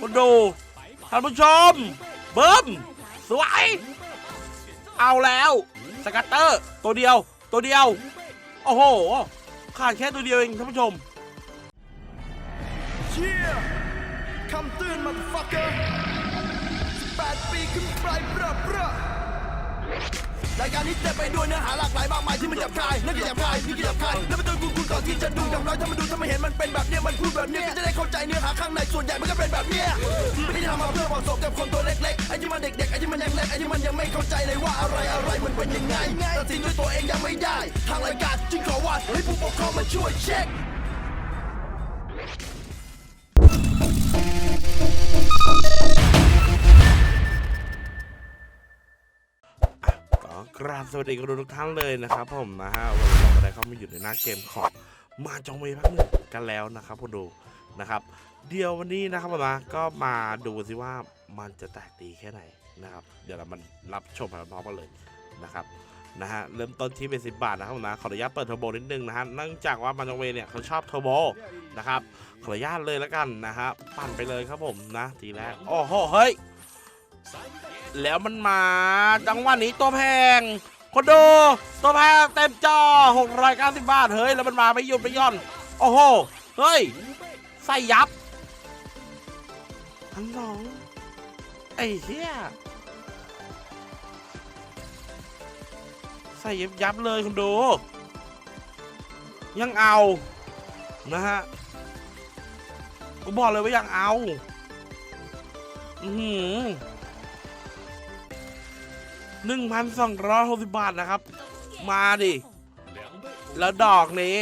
คนดูท่านผู้ชมเบิ้มสวย เอาแล้วสกัตเตอร์ตัวเดียว ตัวเดียว โอ้โห ขาดแค่ตัวเดียวเองท่านผู้ชมเชี่ยคำเตือนมาฟักเกอร์18ปีขึ้นไปเบ้อเบ้อรายการนี้เต็มไปด้วยเนื้อหาหลากหลายมากมายที่มันหยาบคายนั่นก็หยาบคายนี่ก็หยาบคายแล้ว จะดูอย่างน้อยถ้ามันดูถ้ามันเห็นมันเป็นแบบเนี้ยมันพูดแบบเนี้ยก็จะได้เข้าใจเนื้อหาข้างในส่วนใหญ่มันก็เป็นแบบเนี้ยไม่ได้ทำมาเพื่อเหมาะสมกับคนตัวเล็กๆไอ้ที่มันเด็กๆไอ้ที่มันยังเล็กไอ้ที่มันยังไม่เข้าใจเลยว่าอะไรอะไรมันเป็นยังไงตัดสินด้วยตัวเองยังไม่ได้ ทางรายการจึงขอว่าให้ผู้ปกครองมาช่วยเช็คก็กราบสวัสดีคุณทุกท่านเลยนะครับผมนะฮะวันนี้เราก็ได้เข้ามาอยู่ในหน้าเกมของ มาจองเวพักหนึ่งกันแล้วนะครับคุณดูนะครับ เดี๋ยววันนี้นะครับผมนะก็มาดูสิว่ามันจะแตกดีแค่ไหนนะครับ เดี๋ยวเรามันรับชมพร้อมกันเลยนะครับนะฮะเริ่มต้นที่เป็นสิบาทนะครับผมนะขออนุญาตเปิดเทอร์โบนิดนึงนะฮะเนื่องจากว่ามาจองเวเนี่ยเขาชอบเทอร์โบนะครับขออนุญาตเลยแล้วกันนะฮะปั่นไปเลยครับผมนะทีแรกโอ้โหเฮ้ยแล้วมันมาจังหวะนี้ตัวแพง คนดูตัวแพงเต็มจอ690บาท เฮ้ย แล้วมันมาไม่หยุดไม่ย่อน โอ้โห เฮ้ย ใส่ยับทั้งสอง ไอ้เหี้ย ใส่ยับยับเลยคุณดู ยังเอา นะฮะกูบอกเลยว่ายังเอา อือหือ หนึ่งพันสองร้อยหกสิบบาทนะครับ มาดิ แล้วดอกนี้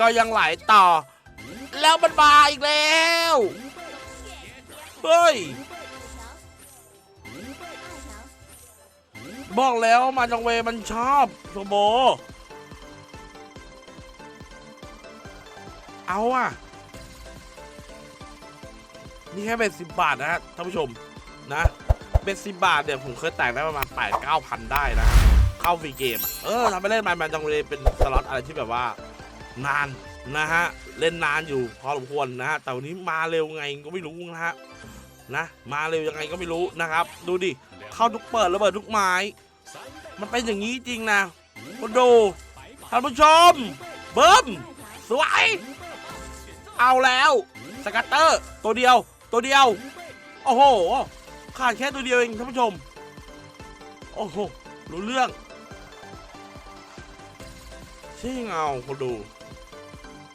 ก็ยังไหลต่อ แล้วมันมาอีกแล้ว เฮ้ย บอกแล้วมาจองเวมันชอบโซโบ เอาอะนี่แค่เป็นสิบบาทนะฮะท่านผู้ชมนะ เป็นสิบาทเนี่ยผมเคยแตกได้ประมาณแปดเก้าพันได้นะเข้าฟรีเกมอะเออทำไปเล่นมาแมนจังเลยเป็นสล็อตอะไรที่แบบว่านานนะฮะเล่นนานอยู่พอสมควรนะฮะแต่วันนี้มาเร็วไงก็ไม่รู้นะฮะนะ มาเร็วยังไงก็ไม่รู้นะครับ ดูดิเข้าทุกเปิดระเบิดทุกไม้ มันเป็นอย่างนี้จริงนะคนดูท่านผู้ชมเบิ้มสวยเอาแล้วสกัตเตอร์ ตัวเดียว ตัวเดียว โอ้โห ขาดแค่ตัวเดียวเองท่านผู้ชม โอ้โห รู้เรื่องใช่เงาคุณดู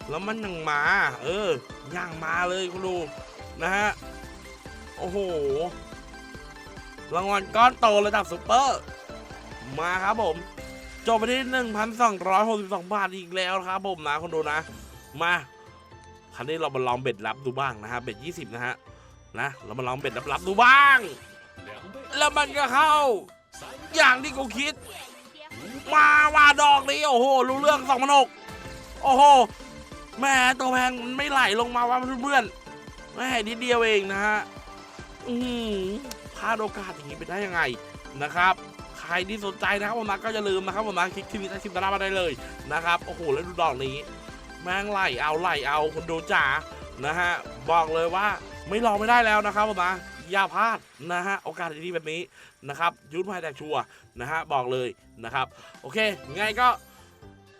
แล้วมันยังมา เออย่างมาเลยคุณดูนะฮะ โอ้โห รางวัลก้อนโตระดับซุปเปอร์ มาครับผม จบไปที่ 1,262 บาทอีกแล้วครับผมนะคุณดูนะ มา ครั้นี้เรามาลองเบ็ดรับดูบ้างนะฮะ เบ็ด 20 นะฮะ นะ เรามาลองเบ็ดรับๆดูบ้าง แล้วมันก็เข้า อย่างที่กูคิด มาว่าดอกนี้โอ้โห รู้เรื่องสองพันก โอ้โห แม่ตัวแพงมันไม่ไหลลงมาว่าเพื่อนๆแม่นิดเดียวเองนะฮะ อือพลาดโอกาสอย่างนี้ไปได้ยังไงนะครับใครที่สนใจนะครับผมนะก็อย่าลืมนะครับผมนะคลิกที่มีใต้คลิปด้านล่างมาได้เลยนะครับโอ้โหแล้วดูดอกนี้ แม่งไหลเอาไหลเอาคนดูจ๋านะฮะบอกเลยว่า ไม่รอไม่ได้แล้วนะครับผมนะอย่าพลาดนะฮะโอกาสดีๆแบบนี้นะครับยุทธภายแตกชัวนะฮะบอกเลยนะครับ โอเคไงก็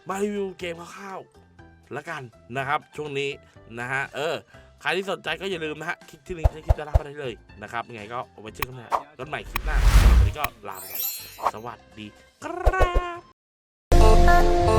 มารีวิวเกมคร่าวๆแล้วกันนะครับ ช่วงนี้นะฮะเออใครที่สนใจก็อย่าลืมนะฮะคลิกที่ลิงก์ที่คลิปจะรับได้เลยนะครับยังไงก็เอาไว้เจอกันใหม่กันใหม่คลิปหน้าวันนี้ก็ลาไปก่อนสวัสดีครับ